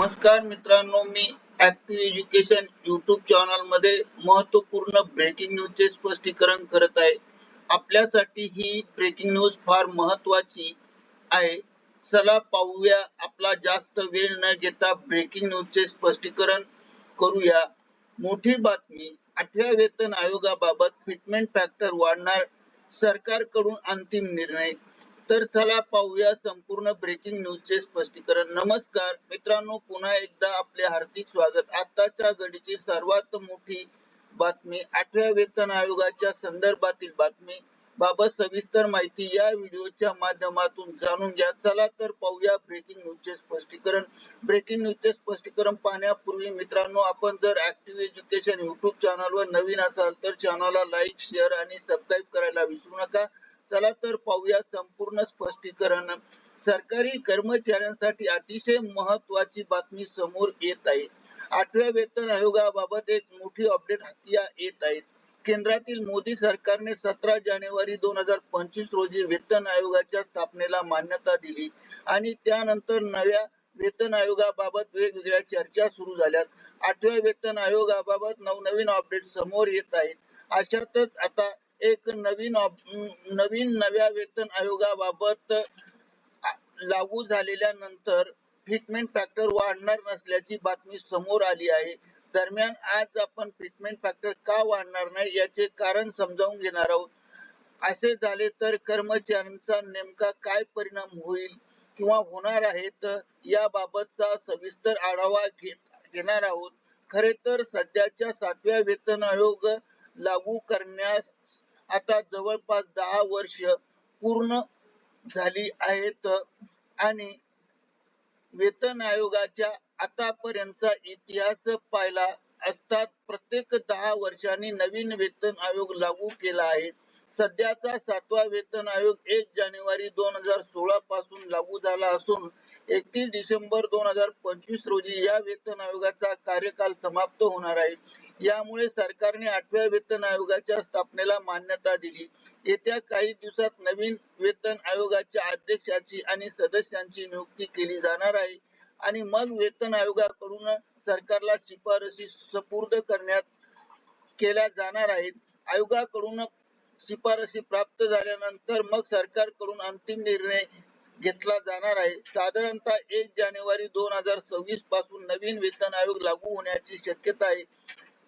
नमस्कार मित्रांनो मी ऍक्टिव्ह एज्युकेशन युट्यूब चॅनलमध्ये महत्त्वपूर्ण ब्रेकिंग न्यूजचे स्पष्टीकरण करत आहे. आपल्यासाठी ही ब्रेकिंग न्यूज फार महत्वाची आहे. चला पाहूया आपला जास्त वेळ न घेता ब्रेकिंग न्यूजचे स्पष्टीकरण करूया. मोठी बातमी आठव्या वेतन आयोगाबाबत फिटमेंट फॅक्टर वाढणार सरकारकडून अंतिम निर्णय तर चला पाहूया संपूर्ण ब्रेकिंग न्यूजचे स्पष्टीकरण. नमस्कार. मित्रांनो पुन्हा एकदा आपले हार्दिक स्वागत. आताच्या घडीची सर्वात मोठी बातमी आठव्या वेतन आयोगाच्या संदर्भातील बातमी. बाबत सविस्तर माहिती या व्हिडिओच्या माध्यमातून जाणून घ्या. चला तर पाहूया ब्रेकिंग न्यूजचे स्पष्टीकरण. ब्रेकिंग न्यूजचे स्पष्टीकरण पाहण्यापूर्वी मित्रांनो आपण जर ऍक्टिव्ह एज्युकेशन युट्यूब चॅनलवर नवीन असाल तर चॅनलला लाईक शेअर आणि सबस्क्राईब करायला विसरू नका. चला तर पाहूया संपूर्ण स्पष्टीकरण. सरकारी कर्मचाऱ्यांसाठी अतिशय महत्वाची बातमी समोर येत आहे. आठव्या वेतन आयोगाबाबत एक मोठी अपडेट हाती येत आहे. केंद्रातील मोदी सरकारने सतरा जानेवारी दोन हजार पंचवीस रोजी वेतन आयोगाच्या स्थापनेला मान्यता दिली आणि त्यानंतर नव्या वेतन आयोगाबाबत वेगवेगळ्या चर्चा सुरू झाल्यात. आठव्या वेतन आयोगाबाबत नवनवीन अपडेट समोर येत आहेत. अशातच आता एक नवीन नवीन नव्या वेतन आयोगाबाबत लागू झालेल्या नंतर फिटमेंट फॅक्टर वाढणार नसल्याची बातमी समोर आली आहे. दरम्यान आज आपण फिटमेंट फॅक्टर का वाढणार नाही याचे कारण समजावून घेणार आहोत. असे झाले तर कर्मचाऱ्यांचा नेमका काय परिणाम होईल किंवा होणार आहेत याबाबतचा सविस्तर आढावा घेत घेणार आहोत. खरे तर सध्याच्या सातव्या वेतन आयोग लागू करण्यास आता जवळपास दहा वर्ष पूर्ण झाली आहेत आणि वेतन आयोगाच्या आतापर्यंतचा इतिहास पाहिला असता प्रत्येक दहा वर्षांनी नवीन वेतन आयोग लागू केला आहे. सध्याचा सातवा वेतन आयोग एक जानेवारी दोन हजार सोळा पासून लागू झाला असून एकतीस डिसेंबर दोन हजार पंचवीस रोजी या वेतन आयोगाचा कार्यकाल समाप्त होणार आहे. यामुळे सरकारने आठव्या वेतन आयोगाच्या स्थापनेला मान्यता दिली. येत्या काही दिवसात नवीन वेतन आयोगाच्या अध्यक्षाची आणि सदस्यांची नियुक्ती केली जाणार आहे. आणि मग वेतन आयोगाकडून सरकारला शिफारसी सुपूर्द करण्यात केल्या जाणार आहेत. आयोगाकडून शिफारसी प्राप्त झाल्यानंतर मग सरकारकडून अंतिम निर्णय घेतला जाणार आहे. साधारणतः एक जानेवारी दोन हजार सव्वीसपासून नवीन वेतन आयोग लागू होण्याची शक्यता आहे.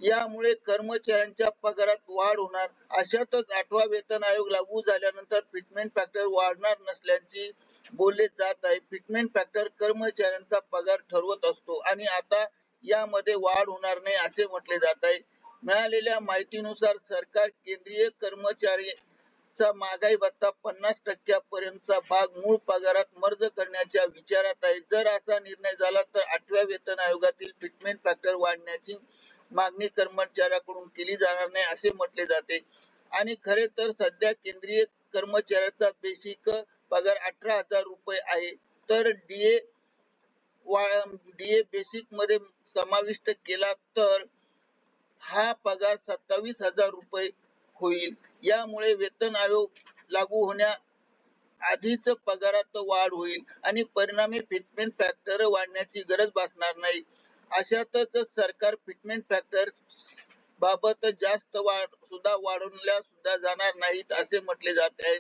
यामुळे कर्मचाऱ्यांच्या पगारात वाढ होणार. अशातच आठवा वेतन आयोग लागू झाल्यानंतर फिटमेंट फॅक्टर वाढणार नसल्याची बोलले जात आहे. फिटमेंट फॅक्टर कर्मचाऱ्यांचा पगार ठरवत असतो आणि आता यामध्ये वाढ होणार नाही असे म्हटले जात आहे. मिळालेल्या माहितीनुसार सरकार केंद्रीय कर्मचाऱ्यांचा महागाई भत्ता पन्नास टक्क्यापर्यंतचा भाग मूळ पगारात मर्ज करण्याच्या विचारात आहे. जर असा निर्णय झाला तर आठव्या वेतन आयोगातील फिटमेंट फॅक्टर वाढण्याची मागणी कर्मचाऱ्याकडून केली जाणार नाही असे म्हटले जाते. आणि खरे तर सध्या केंद्रीय कर्मचाऱ्याचा बेसिक पगार अठरा हजार रुपये आहे. तर डीए डीए बेसिकमध्ये समाविष्ट केला तर हा पगार सत्तावीस हजार रुपये होईल. यामुळे वेतन आयोग लागू होण्या आधीच पगारात वाढ होईल आणि परिणामी फिटमेंट फॅक्टर वाढण्याची गरज भासणार नाही. अशातच सरकार फिटमेंट फॅक्टर बाबत जास्त वाढ सुद्धा वाढवल्या सुद्धा जाणार नाहीत असे म्हटले जात आहे.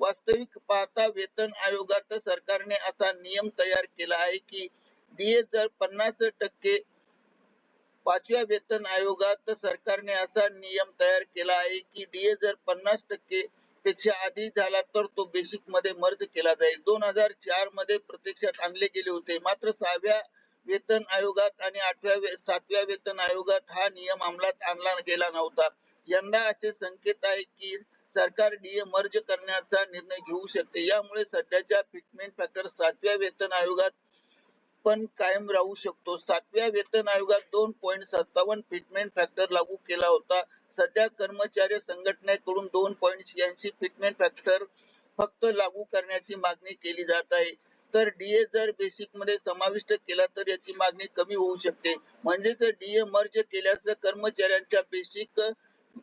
वास्तविक पाहता वेतन आयोगात सरकारने असा नियम तयार केला आहे की डीए जर पन्नास टक्के पाचव्या वेतन आयोगात सरकारने असा नियम तयार केला आहे की डीए जर पन्नास टक्के पेक्षा आधी झाला तर तो बेसिकमध्ये मर्ज केला जाईल. दोन हजार चारमध्ये प्रत्यक्षात आणले गेले होते. मात्र सहाव्या वेतन आयोगात आणि आठव्या सातव्या वेतन आयोगात हा नियम अंमलात आणला गेला नव्हता. यंदा असे संकेत आहे की सरकार डीए मर्ज करण्याचा निर्णय घेऊ शकते. यामुळे सध्याच्या फिटमेंट फॅक्टर सातव्या वेतन आयोगात पण कायम राहू शकतो. सातव्या वेतन आयोगात दोन पॉईंट सत्तावन्न फिटमेंट फॅक्टर लागू केला होता. सध्या कर्मचारी संघटनेकडून दोन पॉईंट शहाऐंशी फिटमेंट फॅक्टर फक्त लागू करण्याची मागणी केली जात आहे. तर डीए जर बेसिकमध्ये समाविष्ट केला तर याची मागणी कमी होऊ शकते. म्हणजेच डीए मर्ज केल्यास कर्मचाऱ्यांच्या बेसिक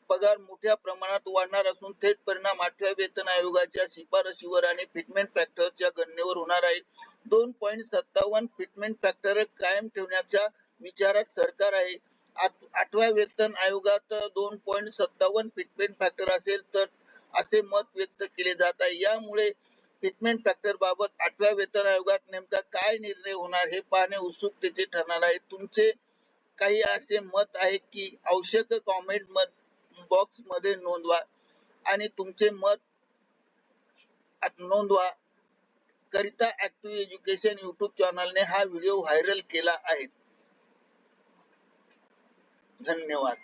पगार मोठ्या प्रमाणात वाढणार असून थेट परिणाम आठव्या वेतन आयोगाच्या शिफारशीवर आणि फिटमेंट फॅक्टरच्या गणनेवर होणार आहे. दोन पॉईंट सत्तावन्न फिटमेंट फॅक्टर कायम ठेवण्याच्या विचारात सरकार आहे. आठव्या वेतन आयोगात दोन पॉईंट सत्तावन्न फिटमेंट फॅक्टर असेल तर असे मत व्यक्त केले जात आहे. यामुळे ट्रीटमेंट फॅक्टर बाबत आठव्या वेतन आयोगात नेमका काय निर्णय होणार हे पाहणे उत्सुकतेचे ठरणार आहे. तुमचे काही असे मत आहे की आवश्यक कॉमेंट बॉक्समध्ये नोंदवा आणि तुमचे मत नोंदवा. करिता ऍक्टिव्ह एज्युकेशन युट्यूब चॅनलने हा व्हिडिओ व्हायरल केला आहे. धन्यवाद.